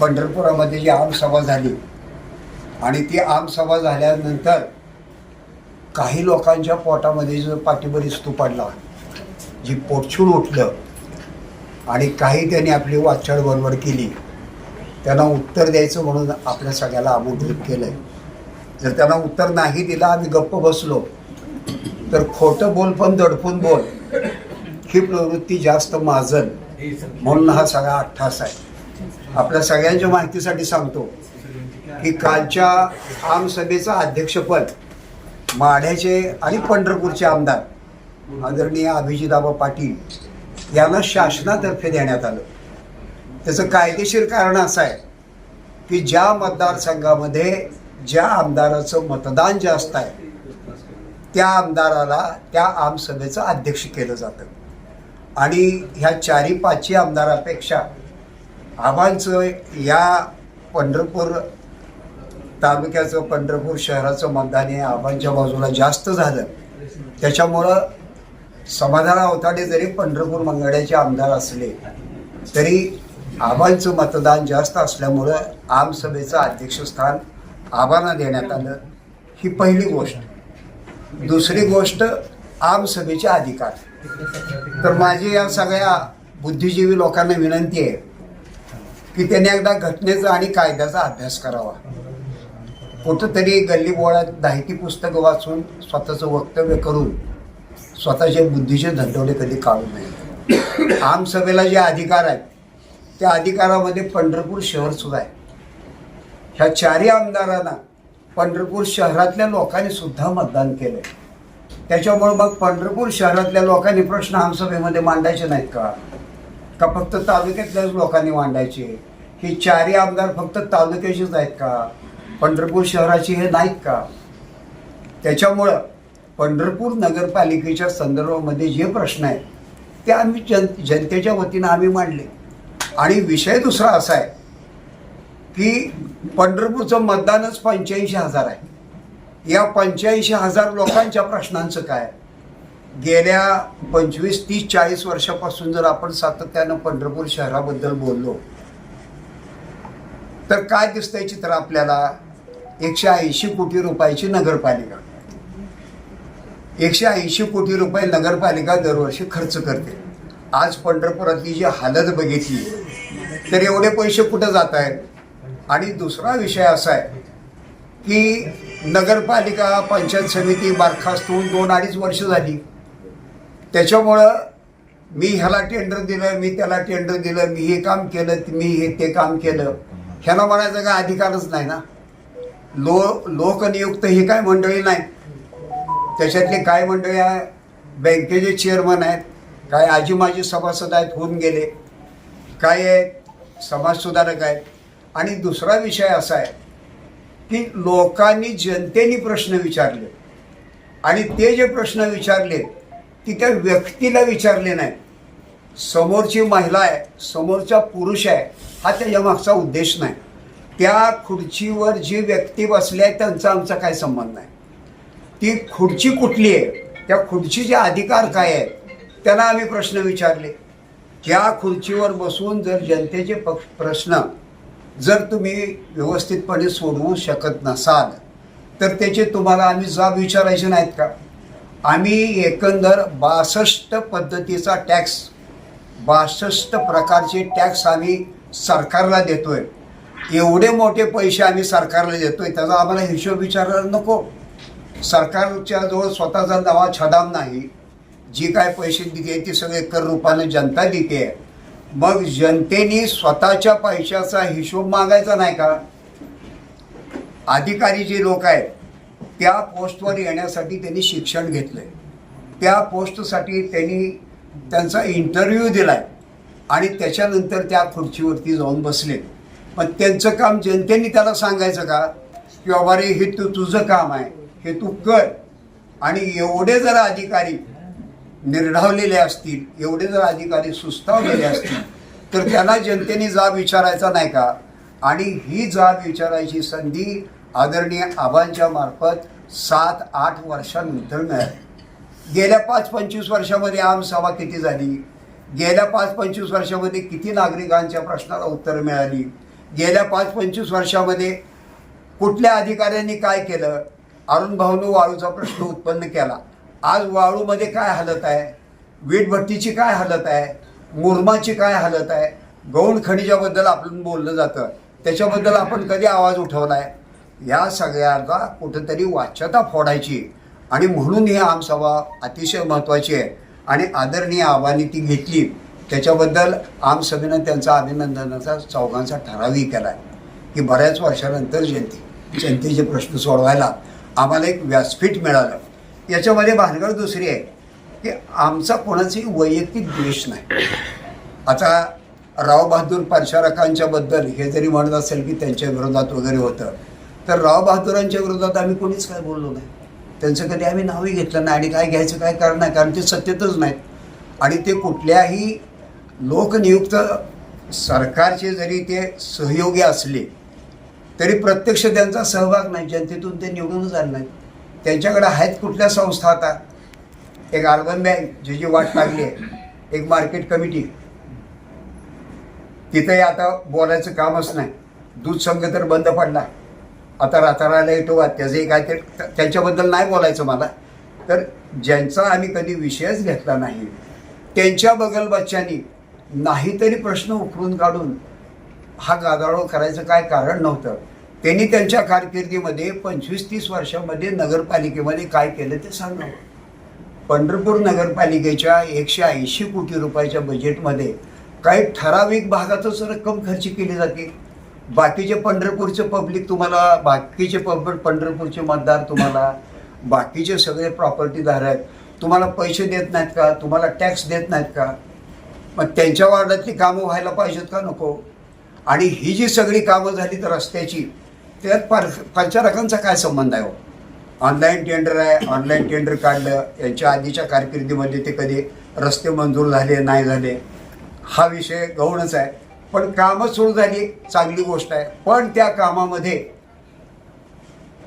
पंढरपुरामध्ये जी आमसभा झाली. आणि ती आमसभा झाल्यानंतर काही लोकांच्या पोटामध्ये जो पाठीबरी स्तू पडला जी पोटछूड उठलं आणि काही त्यांनी आपली वाचाळ बरोबर केली. त्यांना उत्तर द्यायचं म्हणून आपल्या सगळ्याला आमंत्रित केलं जर त्यांना उत्तर नाही दिलं आम्ही गप्प बसलो. तर खोटं बोल पण दडपून बोल. ही प्रवृत्ती जास्त माजल. म्हणून हा सगळा अठ्ठास आहे. आपल्या सगळ्यांच्या माहितीसाठी सांगतो की कालच्या आमसभेचं अध्यक्षपद माढ्याचे आणि पंढरपूरचे आमदार आदरणीय अभिजिताबा पाटील यांना शासनातर्फे देण्यात आलं. त्याचं कायदेशीर कारण असं आहे की ज्या मतदारसंघामध्ये ज्या आमदाराचं मतदान जास्त आहे त्या आमदाराला त्या आमसभेचं अध्यक्ष केलं जातं. आणि ह्या चारी पाचही आमदारापेक्षा आबांचं या पंढरपूर तालुक्याचं पंढरपूर शहराचं मतदान हे आबांच्या बाजूला जास्त झालं. त्याच्यामुळं समाधान अवताडे जरी पंढरपूर मंगळ्याचे आमदार असले तरी आबांचं मतदान जास्त असल्यामुळं आमसभेचं अध्यक्षस्थान आबांना देण्यात आलं. ही पहिली गोष्ट. दुसरी गोष्ट आमसभेचे अधिकार. तर माझी या सगळ्या बुद्धिजीवी लोकांना विनंती आहे की त्यांनी एकदा घटनेचा आणि कायद्याचा अभ्यास करावा. कुठंतरी गल्लीबोळात दाहिती पुस्तकं वाचून स्वतःचं वक्तव्य करून स्वतःचे बुद्धीचे धंदवडे कधी काढू नये. आमसभेला जे अधिकार आहेत त्या अधिकारामध्ये पंढरपूर शहरसुद्धा आहे. ह्या चारही आमदारांना पंढरपूर शहरातल्या लोकांनी सुद्धा मतदान आहे त्याच्यामुळे मग पंढरपूर शहरातल्या लोकांनी प्रश्न आमसभेमध्ये मांडायचे नाहीत का? का फक्त तालुक्यातल्याच लोकांनी मांडायचे? ही चारही आमदार फक्त तालुक्याचेच आहेत का? पंढरपूर शहराची हे नाहीत का? त्याच्यामुळं पंढरपूर नगरपालिकेच्या संदर्भामध्ये जे प्रश्न आहेत ते आम्ही जन जनतेच्या वतीनं आम्ही मांडले. आणि विषय दुसरा असा आहे की पंढरपूरचं मतदानच पंच्याऐंशी हजार आहे. या पंच्याऐंशी हजार लोकांच्या प्रश्नांचं काय? गेल्या पंचवीस तीस चाळीस वर्षापासून जर आपण सातत्यानं पंढरपूर शहराबद्दल बोललो तर काय दिसतंय चित्र आपल्याला? एकशे ऐंशी कोटी रुपयाची नगरपालिका. एकशे ऐंशी कोटी रुपये नगरपालिका दरवर्षी खर्च करते. आज पंढरपुरातली जी हालत बघितली तर एवढे पैसे कुठं जात आहेत? आणि दुसरा विषय असा आहे की नगरपालिका पंचायत समिती बरखास्त होऊन दोन अडीच वर्ष झाली. त्याच्यामुळं मी ह्याला टेंडर दिलं मी त्याला टेंडर दिलं मी हे काम केलं मी हे ते काम केलं. ह्याला म्हणायचा काय अधिकारच नाही ना? लो लोकनियुक्त ही काय मंडळी नाही. त्याच्यातले काय मंडळी आहे? बँकेचे चेअरमन आहेत. काय आजी माजी सभासद आहेत होऊन गेले. काय आहेत समाजसुधारक आहेत. आणि दुसरा विषय असा आहे की लोकांनी जनतेने प्रश्न विचारले. आणि ते जे प्रश्न विचारले ती त्या व्यक्तीला विचारले नाही. समोरची महिला आहे समोरचा पुरुष आहे हा त्याच्या मागचा उद्देश नाही. त्या खुर्चीवर जी व्यक्ती बसली आहे त्यांचा आमचा काय संबंध नाही. ती खुर्ची कुठली आहे? त्या खुर्चीचे अधिकार काय आहेत? त्यांना आम्ही प्रश्न विचारले. त्या खुर्चीवर बसून जर जनतेचे पक्ष प्रश्न जर तुम्ही व्यवस्थितपणे सोडवू शकत नसाल तर त्याचे तुम्हाला आम्ही जाब विचारायचे नाहीत का? आम्ही एकंदर बासष्ट पद्धतीचा टॅक्स बासष्ट प्रकारचे टॅक्स आम्ही सरकारला देतोय. एवढे मोठे पैसे आम्ही सरकारला देतोय त्याचा आम्हाला हिशोब विचारायला नको. सरकारच्या जवळ स्वतःचा नवा छदाम नाही. जी काय पैसे दिले ती सगळे कर रूपाने जनता देते. मग जनतेने स्वतःच्या पैशाचा हिशोब मागायचा नाही का? अधिकारी जे लोक आहेत त्या पोस्टवर येण्यासाठी त्यांनी शिक्षण घेतलं आहे त्या पोस्टसाठी त्यांनी त्यांचा इंटरव्ह्यू दिला आहे आणि त्याच्यानंतर त्या खुर्चीवरती जाऊन बसले पण त्यांचं काम जनतेने त्याला सांगायचं का? की बाबा रे हे तू तुझं काम आहे. हे तू कर. आणि एवढे जर अधिकारी निर्ढावलेले असतील एवढे जर अधिकारी सुस्तावलेले असतील तर त्यांना जनतेने जाब विचारायचा नाही का? आणि ही जाब विचारायची संधी आदरणीय आबांच्या मार्फत सात आठ वर्षानंतर मिळाले. गेल्या पाच पंचवीस वर्षामध्ये आमसभा किती झाली? गेल्या पाच पंचवीस वर्षामध्ये किती नागरिकांच्या प्रश्नाला उत्तर मिळाली? गेल्या पाच पंचवीस वर्षामध्ये कुठल्या अधिकाऱ्यांनी काय केलं? अरुण भाऊनं वाळूचा प्रश्न उत्पन्न केला. आज वाळूमध्ये काय हालत आहे? वीटभट्टीची काय हालत आहे? मुरमाची काय हालत आहे? गौण खनिजाबद्दल आपण बोललं जातं. त्याच्याबद्दल आपण कधी आवाज उठवला आहे या सगळ्याचा कुठंतरी वाच्यता फोडायची. आणि म्हणून ही आमसभा अतिशय महत्त्वाची आहे. आणि आदरणीय आव्हाने ती घेतली. त्याच्याबद्दल आमसभेनं त्यांचा अभिनंदनाचा चौघांचा ठरावही केला आहे. की बऱ्याच वर्षानंतर जयंती जनतेचे प्रश्न सोडवायला आम्हाला एक व्यासपीठ मिळालं. याच्यामध्ये भानगड दुसरी आहे की आमचा कोणाचाही वैयक्तिक द्वेष नाही. आता राव बहादूर हे जरी म्हणत असेल की त्यांच्या विरोधात वगैरे होतं तर राव बहादुरांच्या विरोधात आम्ही कोणीच काय बोललो नाही. त्यांचं कधी आम्ही नावही घेतलं नाही आणि काय घ्यायचं काय कारण नाही कारण ते सत्यतच नाहीत. आणि ते कुठल्याही लोकनियुक्त सरकारचे जरी ते सहयोगी असले तरी प्रत्यक्ष त्यांचा सहभाग नाही जनतेतून ते निवडूनच आले नाहीत. त्यांच्याकडे आहेत कुठल्या संस्था आता? एक अर्बन बँक जी वाट लागली आहे एक मार्केट कमिटी. तिथंही आता बोलायचं कामच नाही. दूध संघ तर बंद पडला. आता राताराला येतो त्याचंही काय ते त्यांच्याबद्दल नाही बोलायचं मला. तर ज्यांचा आम्ही कधी विषयच घेतला नाही त्यांच्या बगल बच्च्यांनी नाहीतरी प्रश्न उकरून काढून हा गादाळो करायचं काय कारण नव्हतं. त्यांनी त्यांच्या कारकिर्दीमध्ये पंचवीस तीस वर्षामध्ये नगरपालिकेमध्ये काय केलं ते सांगावं. पंढरपूर नगरपालिकेच्या एकशे ऐंशी कोटी रुपयाच्या बजेटमध्ये काही ठराविक भागातच रक्कम खर्च केली जाते. बाकीचे पंढरपूरचे पब्लिक तुम्हाला बाकीचे पब पंढरपूरचे मतदार तुम्हाला बाकीचे सगळे प्रॉपर्टीधारक तुम्हाला पैसे देत नाहीत का? तुम्हाला टॅक्स देत नाहीत का? मग त्यांच्या वार्डातली कामं व्हायला पाहिजेत का नको? आणि ही जी सगळी कामं झाली तर रस्त्याची त्यात पर पंचारकांचा काय संबंध आहे हो? ऑनलाईन टेंडर आहे ऑनलाईन टेंडर काढलं यांच्या आधीच्या कारकिर्दीमध्ये ते कधी रस्ते मंजूर झाले नाही झाले हा विषय गौणच आहे. पण कामं सुरू झाली चांगली गोष्ट आहे. पण त्या कामामध्ये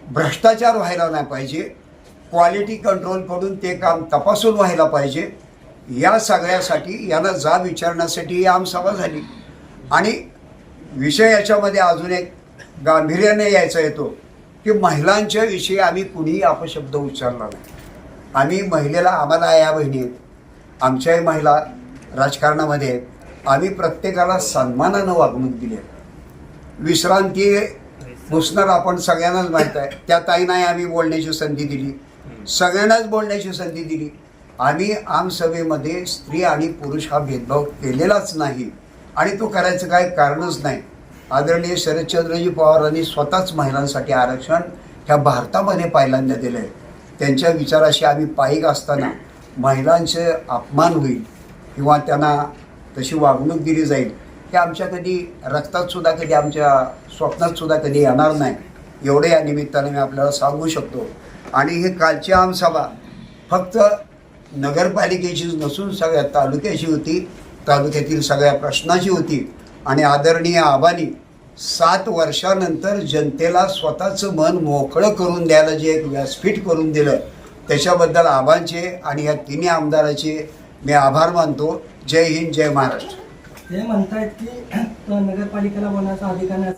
भ्रष्टाचार व्हायला नाही पाहिजे. क्वालिटी कंट्रोलकडून ते काम तपासून व्हायला पाहिजे. या सगळ्यासाठी याला जा विचारण्यासाठी ही आमसभा झाली. आणि विषय याच्यामध्ये अजून एक गांभीर्याने यायचा येतो की महिलांच्या विषयी आम्ही कुणीही अपशब्द उच्चारला नाही. आम्ही महिलेला आम्हाला या बहिणी आहेत आमच्याही महिला राजकारणामध्ये आहेत आम्ही प्रत्येकाला सन्मानानं वागणूक दिली आहे. विश्रांती घुसणार आपण सगळ्यांनाच माहीत आहे. त्या ताईनाही आम्ही बोलण्याची संधी दिली. सगळ्यांनाच बोलण्याची संधी दिली. आम्ही आमसभेमध्ये स्त्री आणि पुरुष हा भेदभाव केलेलाच नाही. आणि तो करायचं काही कारणच नाही. आदरणीय शरदचंद्रजी पवारांनी स्वतःच महिलांसाठी आरक्षण ह्या भारतामध्ये पहिल्यांदा दिलं आहे त्यांच्या विचाराशी आम्ही पायिक असताना महिलांचे अपमान होईल किंवा त्यांना तशी वागणूक दिली जाईल. हे आमच्या कधी रक्तातसुद्धा कधी आमच्या स्वप्नातसुद्धा कधी येणार नाही. एवढे या निमित्ताने मी आपल्याला सांगू शकतो. आणि हे कालची आमसभा फक्त नगरपालिकेचीच नसून सगळ्या तालुक्याची होती तालुक्यातील सगळ्या प्रश्नाची होती. आणि आदरणीय आबानी सात वर्षानंतर जनतेला स्वतःचं मन मोकळं करून द्यायला जे एक व्यासपीठ करून दिलं त्याच्याबद्दल आबांचे आणि या तिन्ही आमदाराचे मी आभार मानतो. जय हिंद जय महाराष्ट्र. ते म्हणतायत की नगरपालिकेला बोलण्याचा अधिकार नाही.